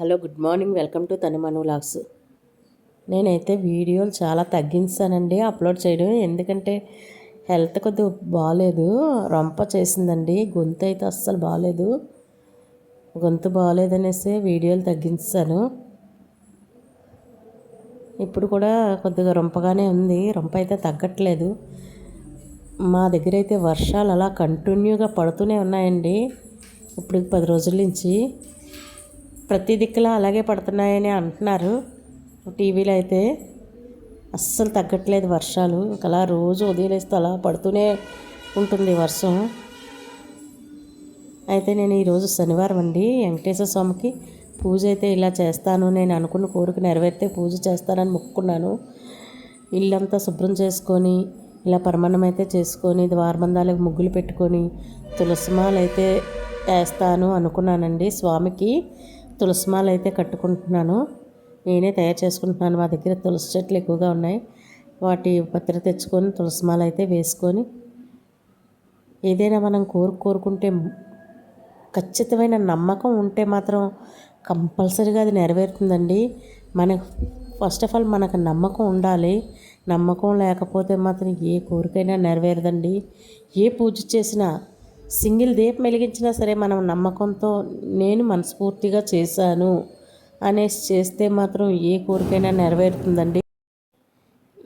Hello good morning. Welcome to తనుమను లాక్స్ నేనైతే వీడియోలు చాలా తగ్గించానండి. అప్లోడ్ చేయడం ఎందుకంటే హెల్త్ కొద్దిగా బాగాలేదు రొంప చేసిందండి. గొంతు అయితే అస్సలు బాగాలేదు గొంతు బాగాలేదనేసి వీడియోలు తగ్గించాను. ఇప్పుడు కూడా కొద్దిగా రొంపగానే ఉంది. రొంప అయితే తగ్గట్లేదు. మా దగ్గర అయితే వర్షాలు అలా కంటిన్యూగా పడుతూనే ఉన్నాయండి. ఇప్పుడు పది రోజుల నుంచి ప్రతి దిక్కులా అలాగే పడుతున్నాయని అంటున్నారు. టీవీలో అయితే అస్సలు తగ్గట్లేదు వర్షాలు. ఇంకా అలా రోజు ఉదయం అలా పడుతూనే ఉంటుంది వర్షం. అయితే నేను ఈరోజు శనివారం అండి వెంకటేశ్వర స్వామికి పూజ అయితే ఇలా చేస్తాను. నేను అనుకున్న కోరిక నెరవేరితే పూజ చేస్తానని మొక్కుకున్నాను. ఇల్లంతా శుభ్రం చేసుకొని ఇలా పరమాన్నం అయితే చేసుకొని ద్వారబంధాలకు ముగ్గులు పెట్టుకొని తులసిమాలు అయితే వేస్తాను అనుకున్నానండి స్వామికి. తులసిమాల అయితే కట్టుకుంటున్నాను. నేనే తయారు చేసుకుంటున్నాను. మా దగ్గర తులసి చెట్లు ఎక్కువగా ఉన్నాయి. వాటి పత్ర తెచ్చుకొని తులసిమాల అయితే వేసుకొని ఏదైనా మనం కోరు కోరుకుంటే ఖచ్చితమైన నమ్మకం ఉంటే మాత్రం కంపల్సరీగా అది నెరవేరుతుందండి. మనకు ఫస్ట్ ఆఫ్ ఆల్ మనకు నమ్మకం ఉండాలి. నమ్మకం లేకపోతే మాత్రం ఏ కోరికైనా నెరవేరదండి. ఏ పూజ చేసినా సింగిల్ దీపం వెలిగించినా సరే మనం నమ్మకంతో నేను మనస్ఫూర్తిగా చేశాను అనేసి చేస్తే మాత్రం ఏ కోరికైనా నెరవేరుతుందండి.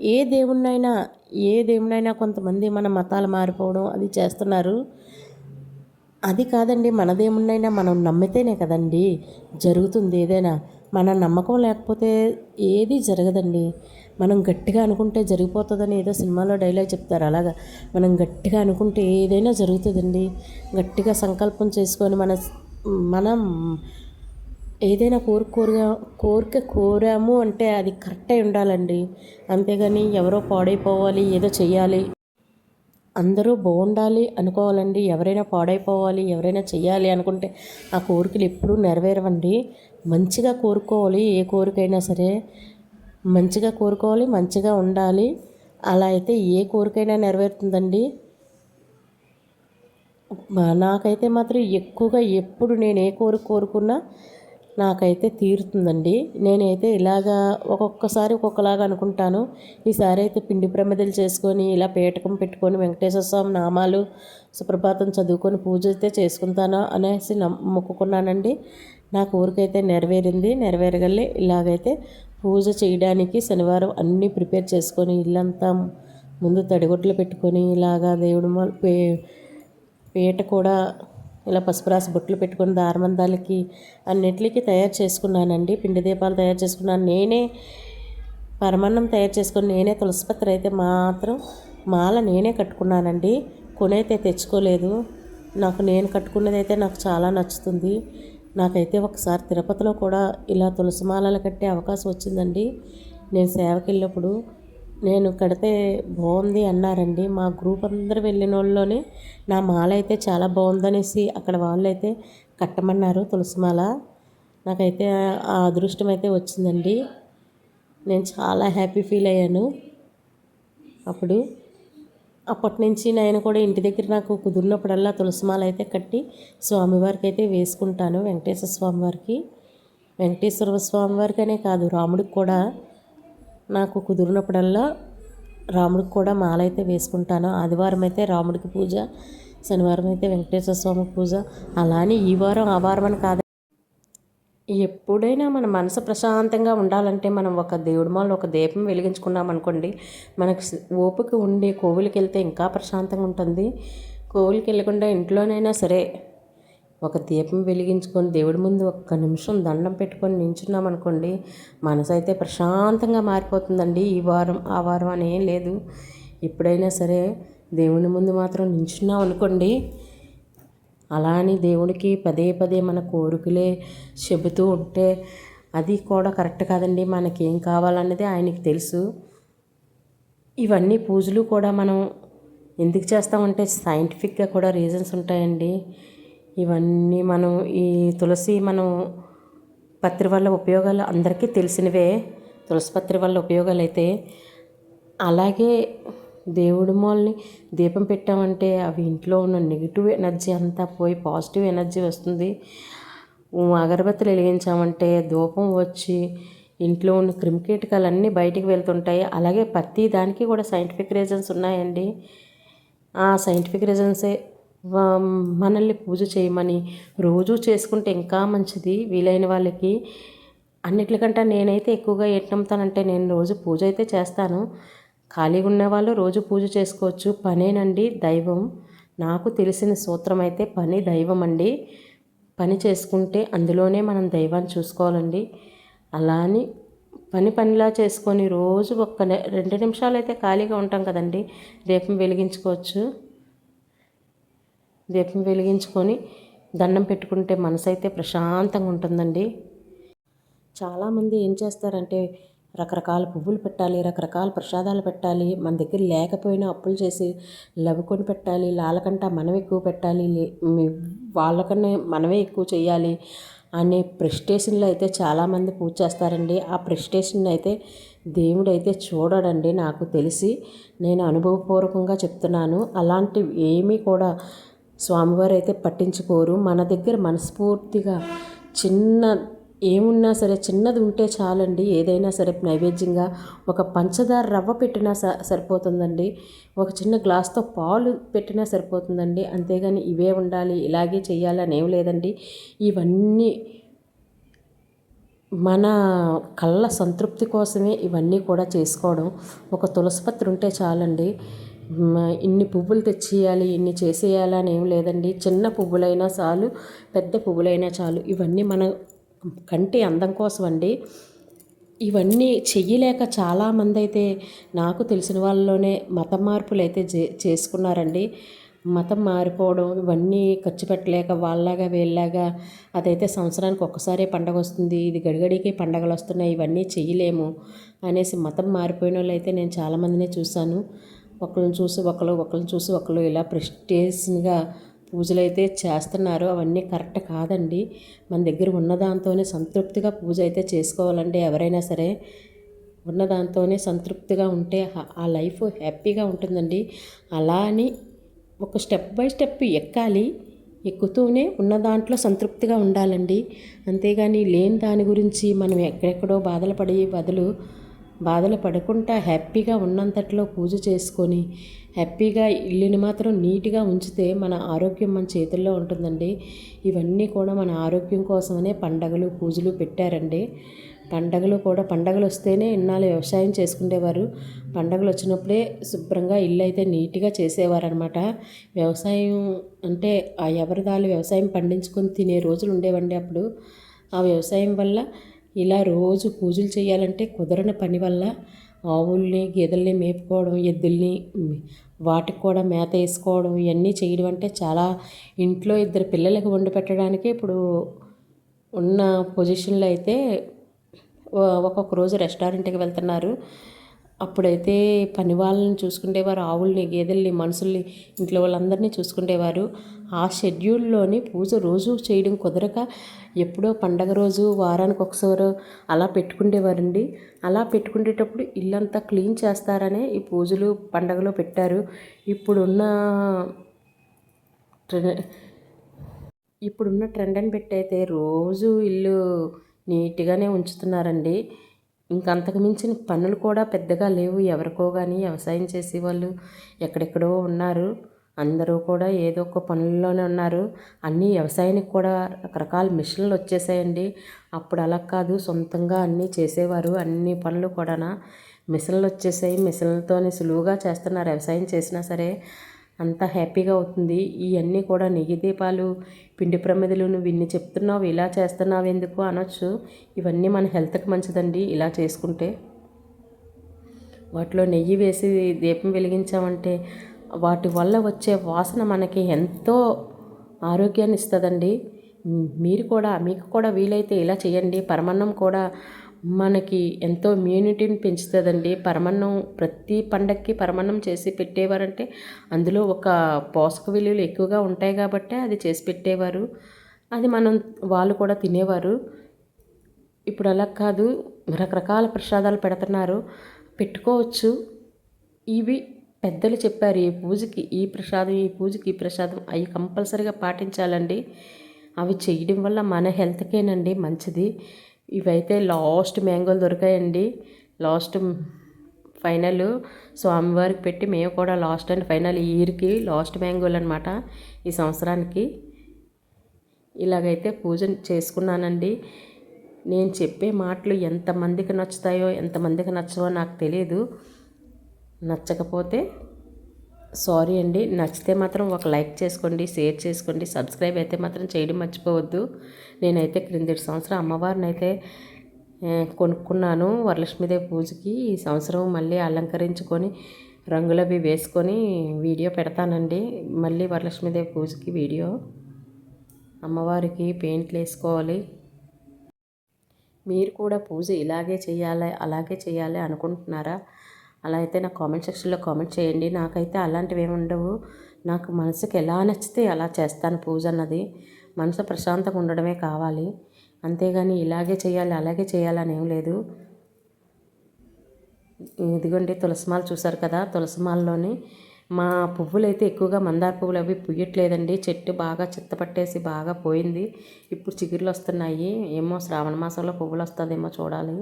ఏ దేవుణ్ణైనా ఏ దేవుణ్ణైనా కొంతమంది మన మతాలు మారిపోవడం అది చేస్తున్నారు. అది కాదండి మన దేవుణ్ణైనా మనం నమ్మితేనే కదండి జరుగుతుంది ఏదైనా. మన నమ్మకం లేకపోతే ఏది జరగదండి. మనం గట్టిగా అనుకుంటే జరిగిపోతుందని ఏదో సినిమాలో డైలాగ్ చెప్తారు. అలాగా మనం గట్టిగా అనుకుంటే ఏదైనా జరుగుతుందండి. గట్టిగా సంకల్పం చేసుకొని మన మనం ఏదైనా కోరిక కోరిగా కోరిక కోరాము అంటే అది కరెక్ట్ అయి ఉండాలండి. అంతేగాని ఎవరో పాడైపోవాలి ఏదో చెయ్యాలి. అందరూ బాగుండాలి అనుకోవాలండి. ఎవరైనా పాడైపోవాలి ఎవరైనా చేయాలి అనుకుంటే ఆ కోరికలు ఎప్పుడూ నెరవేరవండి. మంచిగా కోరుకోవాలి ఏ కోరికైనా సరే. మంచిగా కోరుకోవాలి మంచిగా ఉండాలి. అలా అయితే ఏ కోరికైనా నెరవేరుతుందండి. నాకైతే మాత్రం ఎక్కువగా ఎప్పుడు నేను ఏ కోరిక కోరుకున్నా నాకైతే తీరుతుందండి. నేనైతే ఇలాగా ఒక్కొక్కసారి ఒక్కొక్కలాగా అనుకుంటాను. ఈసారి అయితే పిండి ప్రమిదలు చేసుకొని ఇలా పేటకం పెట్టుకొని వెంకటేశ్వర స్వామి నామాలు సుప్రభాతం చదువుకొని పూజ అయితే చేసుకుంటాను అనేసి మొక్కుకున్నానండి. నా కోరికైతే నెరవేరింది. నెరవేరగలే. ఇలాగైతే పూజ చేయడానికి శనివారం అన్నీ ప్రిపేర్ చేసుకొని ఇల్లంతా ముందు తడిగొడ్లు పెట్టుకొని ఇలాగా దేవుడు పే పీట కూడా ఇలా పసుపు రాసి బొట్లు పెట్టుకొని దారమందాలకి అన్నిటికీ తయారు చేసుకున్నానండి. పిండి దీపాలు తయారు చేసుకున్నాను. నేనే పరమాన్నం తయారు చేసుకొని నేనే తులసిపత్రి అయితే మాత్రం మాల నేనే కట్టుకున్నానండి. కొనైతే తెచ్చుకోలేదు. నాకు నేను కట్టుకున్నది అయితే నాకు చాలా నచ్చుతుంది. నాకైతే ఒకసారి తిరుపతిలో కూడా ఇలా తులసి మాలలు కట్టే అవకాశం వచ్చిందండి. నేను సేవకి వెళ్ళినప్పుడు నేను కడితే బాగుంది అన్నారండి. మా గ్రూప్ అందరు వెళ్ళిన వాళ్ళలోనే నా మాల అయితే చాలా బాగుందనేసి అక్కడ వాళ్ళు అయితే కట్టమన్నారు తులసి మాల. నాకైతే ఆ అదృష్టం అయితే వచ్చిందండి. నేను చాలా హ్యాపీ ఫీల్ అయ్యాను అప్పుడు. అప్పటి నుంచి నేను కూడా ఇంటి దగ్గర నాకు కుదిరినప్పుడల్లా తులసిమాల అయితే కట్టి స్వామివారికి అయితే వేసుకుంటాను వెంకటేశ్వర స్వామివారికి. వెంకటేశ్వర స్వామివారికి అనే కాదు రాముడికి కూడా నాకు కుదిరినప్పుడల్లా రాముడికి కూడా మాల అయితే వేసుకుంటాను. ఆదివారం అయితే రాముడికి పూజ శనివారం అయితే వెంకటేశ్వర స్వామి పూజ. అలానే ఈ వారం ఆ వారం అని కాదు. ఎప్పుడైనా మన మనసు ప్రశాంతంగా ఉండాలంటే మనం ఒక దేవుడి మాల ఒక దీపం వెలిగించుకున్నాం అనుకోండి మనకు ఓపిక ఉండి కోవిలికి వెళ్తే ఇంకా ప్రశాంతంగా ఉంటుంది. కోవిలికి వెళ్ళకుండా ఇంట్లోనైనా సరే ఒక దీపం వెలిగించుకొని దేవుడి ముందు ఒక్క నిమిషం దండం పెట్టుకొని నించున్నాం అనుకోండి మనసు అయితే ప్రశాంతంగా మారిపోతుందండి. ఈ వారం ఆ వారం అని ఏం లేదు. ఎప్పుడైనా సరే దేవుని ముందు మాత్రం నించున్నాం అనుకోండి అలా అని దేవుడికి పదే పదే మన కోరికలే చెబుతూ ఉంటే అది కూడా కరెక్ట్ కాదండి. మనకేం కావాలన్నది ఆయనకి తెలుసు. ఇవన్నీ పూజలు కూడా మనం ఎందుకు చేస్తామంటే సైంటిఫిక్గా కూడా రీజన్స్ ఉంటాయండి. ఇవన్నీ మనం ఈ తులసి మనం పత్రి వల్ల ఉపయోగాలు అందరికీ తెలిసినవే. తులసి పత్రి వల్ల ఉపయోగాలు అయితే అలాగే దేవుడి మూలని దీపం పెట్టామంటే అవి ఇంట్లో ఉన్న నెగిటివ్ ఎనర్జీ అంతా పోయి పాజిటివ్ ఎనర్జీ వస్తుంది. అగరబత్తులు వెలిగించామంటే ధూపం వచ్చి ఇంట్లో ఉన్న క్రిమికీటకాలన్నీ బయటికి వెళ్తుంటాయి. అలాగే ప్రతి దానికి కూడా సైంటిఫిక్ రీజన్స్ ఉన్నాయండి. ఆ సైంటిఫిక్ రీజన్సే మనల్ని పూజ చేయమని రోజూ చేసుకుంటే ఇంకా మంచిది. వీలైన వాళ్ళకి అన్నిటికంటే నేనైతే ఎక్కువగా ఏంటి నమ్ముతానంటే నేను రోజు పూజ అయితే చేస్తాను. ఖాళీగా ఉన్నవాళ్ళు రోజు పూజ చేసుకోవచ్చు. పనేనండి దైవం. నాకు తెలిసిన సూత్రం అయితే పని దైవం అండి. పని చేసుకుంటే అందులోనే మనం దైవాన్ని చూసుకోవాలండి. అలా అని పని పనిలా చేసుకొని రోజు ఒక్క రెండు నిమిషాలు అయితే ఖాళీగా ఉంటాం కదండి. దీపం వెలిగించుకోవచ్చు. దీపం వెలిగించుకొని దండం పెట్టుకుంటే మనసు అయితే ప్రశాంతంగా ఉంటుందండి. చాలామంది ఏం చేస్తారంటే రకరకాల పువ్వులు పెట్టాలి రకరకాల ప్రసాదాలు పెట్టాలి మన దగ్గర లేకపోయినా అప్పులు చేసి లవ్వుకొని పెట్టాలి వాళ్ళకంట మనం ఎక్కువ పెట్టాలి వాళ్ళకన్నా మనమే ఎక్కువ చేయాలి అనే ప్రెస్టేషన్లో అయితే చాలామంది పూజ చేస్తారండి. ఆ ప్రెస్టేషన్ అయితే దేవుడు అయితే చూడడండి నాకు తెలిసి. నేను అనుభవపూర్వకంగా చెప్తున్నాను. అలాంటివి ఏమీ కూడా స్వామివారు అయితే పట్టించుకోరు. మన దగ్గర మనస్ఫూర్తిగా చిన్న ఏమున్నా సరే చిన్నది ఉంటే చాలండి. ఏదైనా సరే నైవేద్యంగా ఒక పంచదార రవ్వ పెట్టినా సరిపోతుందండి. ఒక చిన్న గ్లాస్తో పాలు పెట్టినా సరిపోతుందండి. అంతేగాని ఇవే ఉండాలి ఇలాగే చేయాలని ఏం లేదండి. ఇవన్నీ మన కళ్ళ సంతృప్తి కోసమే ఇవన్నీ కూడా చేసుకోవడం. ఒక తులసిపత్రి ఉంటే చాలండి. ఇన్ని పువ్వులు తెచ్చేయాలి ఇన్ని చేసేయాలి అని ఏం లేదండి. చిన్న పువ్వులైనా చాలు పెద్ద పువ్వులైనా చాలు. ఇవన్నీ మన కంటి అందం కోసం అండి ఇవన్నీ చెయ్యలేక చాలామంది అయితే నాకు తెలిసిన వాళ్ళలోనే మత మార్పులు అయితే చేసుకున్నారండి. మతం మారిపోవడం ఇవన్నీ ఖర్చు పెట్టలేక వాళ్ళలాగా వీళ్ళలాగా అదైతే సంవత్సరానికి ఒక్కసారే పండగ వస్తుంది. ఇది గడిగడికి పండగలు వస్తున్నాయి ఇవన్నీ చేయలేము అనేసి మతం మారిపోయిన వాళ్ళు అయితే నేను చాలామందినే చూశాను. ఒకళ్ళని చూసి ఒకళ్ళు ఒకళ్ళని చూసి ఒకళ్ళు ఇలా ప్రెస్టేజ్గా పూజలు అయితే చేస్తున్నారు. అవన్నీ కరెక్ట్ కాదండి. మన దగ్గర ఉన్న దాంతోనే సంతృప్తిగా పూజ అయితే చేసుకోవాలండి ఎవరైనా సరే. ఉన్న దాంతోనే సంతృప్తిగా ఉంటే ఆ లైఫ్ హ్యాపీగా ఉంటుందండి. అలా అని ఒక స్టెప్ బై స్టెప్ ఎక్కాలి. ఎక్కుతూనే ఉన్న దాంట్లో సంతృప్తిగా ఉండాలండి. అంతేగాని లేని దాని గురించి మనం ఎక్కడెక్కడో బాధలు పడే బదులు బాధలు పడకుండా హ్యాపీగా ఉన్నంతట్లో పూజ చేసుకొని హ్యాపీగా ఇల్లుని మాత్రం నీట్గా ఉంచితే మన ఆరోగ్యం మన చేతుల్లో ఉంటుందండి. ఇవన్నీ కూడా మన ఆరోగ్యం కోసమనే పండగలు పూజలు పెట్టారండి. పండగలు కూడా పండగలు వస్తేనే ఇన్నాళ్ళు వ్యవసాయం చేసుకునేవారు. పండగలు వచ్చినప్పుడే శుభ్రంగా ఇల్లు అయితే నీట్గా చేసేవారనమాట వ్యవసాయం అంటే ఆ ఎవరిదాలు వ్యవసాయం పండించుకొని తినే రోజులు ఉండేవండి అప్పుడు. ఆ వ్యవసాయం వల్ల ఇలా రోజు పూజలు చేయాలంటే కుదరని పని వల్ల ఆవుల్ని గేదెల్ని మేపుకోవడం ఎద్దుల్ని వాటికి కూడా మేత వేసుకోవడం ఇవన్నీ చేయడం అంటే చాలా ఇంట్లో ఇద్దరు పిల్లలకు వండి పెట్టడానికి ఇప్పుడు ఉన్న పొజిషన్లో అయితే ఒక్కొక్క రోజు రెస్టారెంట్కి వెళ్తున్నారు. అప్పుడైతే పని వాళ్ళని చూసుకునేవారు ఆవుల్ని గేదెల్ని మనుషుల్ని ఇంట్లో వాళ్ళందరినీ చూసుకునేవారు ఆ షెడ్యూల్లోని పూజ రోజు చేయడం కుదరక ఎప్పుడో పండగ రోజు వారానికి ఒకసారి అలా పెట్టుకునేవారండి అలా పెట్టుకునేటప్పుడు ఇల్లంతా క్లీన్ చేస్తారనే ఈ పూజలు పండగలో పెట్టారు. ఇప్పుడున్న ఇప్పుడున్న ట్రెండ్ అని పెట్టయితే రోజు ఇల్లు నీట్గానే ఉంచుతున్నారండి. ఇంకంతకు మించిన పనులు కూడా పెద్దగా లేవు. ఎవరికో కానీ వ్యవసాయం చేసేవాళ్ళు ఎక్కడెక్కడో ఉన్నారు. అందరూ కూడా ఏదో ఒక పనుల్లోనే ఉన్నారు. అన్నీ వ్యవసాయానికి కూడా రకరకాల మిషన్లు వచ్చేసాయండి. అప్పుడు అలా కాదు సొంతంగా అన్నీ చేసేవారు. అన్ని పనులు కూడా మిషన్లు వచ్చేసాయి. మిషన్లతోనే సులువుగా చేస్తున్నారు. వ్యవసాయం చేసినా సరే అంత హ్యాపీగా అవుతుంది. ఇవన్నీ కూడా నెయ్యి దీపాలు పిండి ప్రమిదలు నువ్వు ఇన్ని చెప్తున్నావు ఇలా చేస్తున్నావు ఎందుకు? అనొచ్చు. ఇవన్నీ మన హెల్త్కి మంచిదండి ఇలా చేసుకుంటే. వాటిలో నెయ్యి వేసి దీపం వెలిగించామంటే వాటి వల్ల వచ్చే వాసన మనకి ఎంతో ఆరోగ్యాన్ని ఇస్తుందండి. మీరు కూడా మీకు కూడా వీలైతే ఇలా చేయండి. పరమన్నం కూడా మనకి ఎంతో ఇమ్యూనిటీని పెంచుతుందండి. పరమన్నం ప్రతి పండక్కి పరమన్నం చేసి పెట్టేవారంటే అందులో ఒక పోషక విలువలు ఎక్కువగా ఉంటాయి కాబట్టే అది చేసి పెట్టేవారు. అది మనం వాళ్ళు కూడా తినేవారు. ఇప్పుడు అలా కాదు. రకరకాల ప్రసాదాలు పెడుతున్నారు. పెట్టుకోవచ్చు. ఇవి పెద్దలు చెప్పారు ఈ పూజకి ఈ ప్రసాదం ఈ పూజకి ఈ ప్రసాదం అవి కంపల్సరీగా పాటించాలండి. అవి చేయడం వల్ల మన హెల్త్కేనండి మంచిది. ఇవైతే లాస్ట్ మ్యాంగోలు దొరికాయండి. లాస్ట్ ఫైనల్ స్వామివారికి పెట్టి మేము కూడా లాస్ట్ అండ్ ఫైనల్ ఇయర్కి లాస్ట్ మ్యాంగోలు అనమాట ఈ సంవత్సరానికి. ఇలాగైతే పూజ చేసుకున్నానండి. నేను చెప్పే మాటలు ఎంతమందికి నచ్చుతాయో ఎంతమందికి నచ్చవో నాకు తెలియదు. నచ్చకపోతే సారీ అండి. నచ్చితే మాత్రం ఒక లైక్ చేసుకోండి షేర్ చేసుకోండి సబ్స్క్రైబ్ అయితే మాత్రం చేయడం మర్చిపోవద్దు. నేనైతే క్రిందటి సంవత్సరం అమ్మవారిని అయితే కొనుక్కున్నాను. వరలక్ష్మీదేవి పూజకి ఈ సంవత్సరం మళ్ళీ అలంకరించుకొని రంగులవి వేసుకొని వీడియో పెడతానండి. మళ్ళీ వరలక్ష్మీదేవి పూజకి వీడియో అమ్మవారికి పెయింట్లు వేసుకోవాలి. మీరు కూడా పూజ ఇలాగే చేయాలి అలాగే చేయాలి అనుకుంటున్నారా? అలా అయితే నా కామెంట్ సెక్షన్లో కామెంట్ చేయండి. నాకైతే అలాంటివి ఏమి ఉండవు. నాకు మనసుకి ఎలా నచ్చితే అలా చేస్తాను పూజ అన్నది. మనసు ప్రశాంతంగా ఉండడమే కావాలి. అంతేగాని ఇలాగే చేయాలి అలాగే చేయాలని ఏం లేదు. ఇదిగోండి తులసిమాల చూసారు కదా తులసిమాలలోని మా పువ్వులు అయితే ఎక్కువగా మందార పువ్వులు అవి పుయ్యట్లేదండి చెట్టు బాగా చెత్త పట్టేసి బాగా పోయింది. ఇప్పుడు చిగురులు వస్తున్నాయి. ఏమో శ్రావణ మాసంలో పువ్వులు వస్తుందేమో చూడాలి.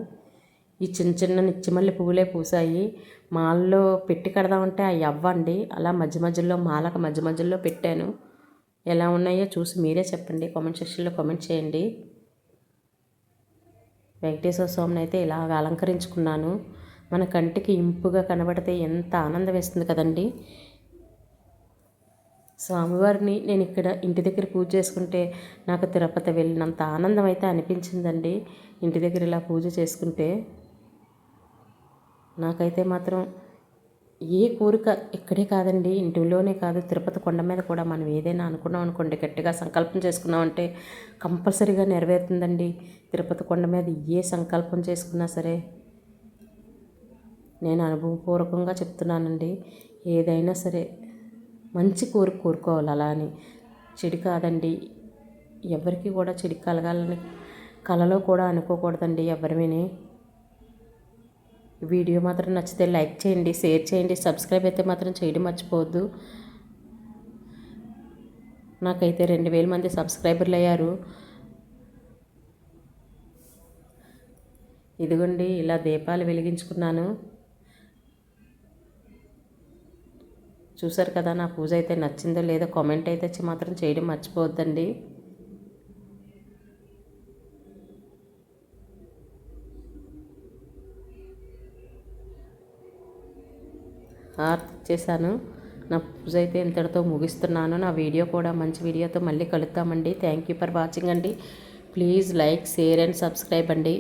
ఈ చిన్న చిన్న నిచ్చిమల్లి పువ్వులే పూసాయి. మాల్లో పెట్టి కడదామంటే అవి అవ్వండి. అలా మధ్య మధ్యలో మాలకు మధ్య మధ్యలో పెట్టాను. ఎలా ఉన్నాయో చూసి మీరే చెప్పండి. కామెంట్ సెక్షన్లో కామెంట్ చేయండి. వెంకటేశ్వర స్వామిని అయితే ఇలాగ అలంకరించుకున్నాను. మన కంటికి ఇంపుగా కనబడితే ఎంత ఆనందం వేస్తుంది కదండి. స్వామివారిని నేను ఇక్కడ ఇంటి దగ్గర పూజ చేసుకుంటే నాకు తిరుపతి వెళ్ళినంత ఆనందం అయితే అనిపించిందండి. ఇంటి దగ్గర ఇలా పూజ చేసుకుంటే నాకైతే మాత్రం ఏ కోరిక ఇక్కడే కాదండి ఇంటిలోనే కాదు తిరుపతి కొండ మీద కూడా మనం ఏదైనా అనుకున్నాం అనుకోండి గట్టిగా సంకల్పం చేసుకున్నామంటే కంపల్సరీగా నెరవేరుతుందండి. తిరుపతి కొండ మీద ఏ సంకల్పం చేసుకున్నా సరే నేను అనుభవపూర్వకంగా చెప్తున్నానండి ఏదైనా సరే మంచి కోరిక కోరుకోవాలి అలా అని. చెడు కాదండి ఎవరికి కూడా చెడు కలగాలని కలలో కూడా అనుకోకూడదండి ఎవరిని వీడియో మాత్రం నచ్చితే లైక్ చేయండి షేర్ చేయండి సబ్స్క్రైబ్ అయితే మాత్రం చేయడం మర్చిపోవద్దు. నాకైతే రెండు వేల మంది సబ్స్క్రైబర్లు అయ్యారు. ఇదిగోండి ఇలా దీపాలు వెలిగించుకున్నాను. చూసారు కదా నా పూజ అయితే నచ్చిందో లేదో కామెంట్ అయితే మాత్రం చేయడం మర్చిపోవద్దండి. ఆర్తి చేశాను. నా పూజ అయితే ఇంతటితో ముగిస్తున్నాను. నా వీడియో కూడా మంచి వీడియోతో మళ్ళీ కలుద్దామండి. థ్యాంక్ యూ ఫర్ వాచింగ్ అండి. Please like share and subscribe అండి.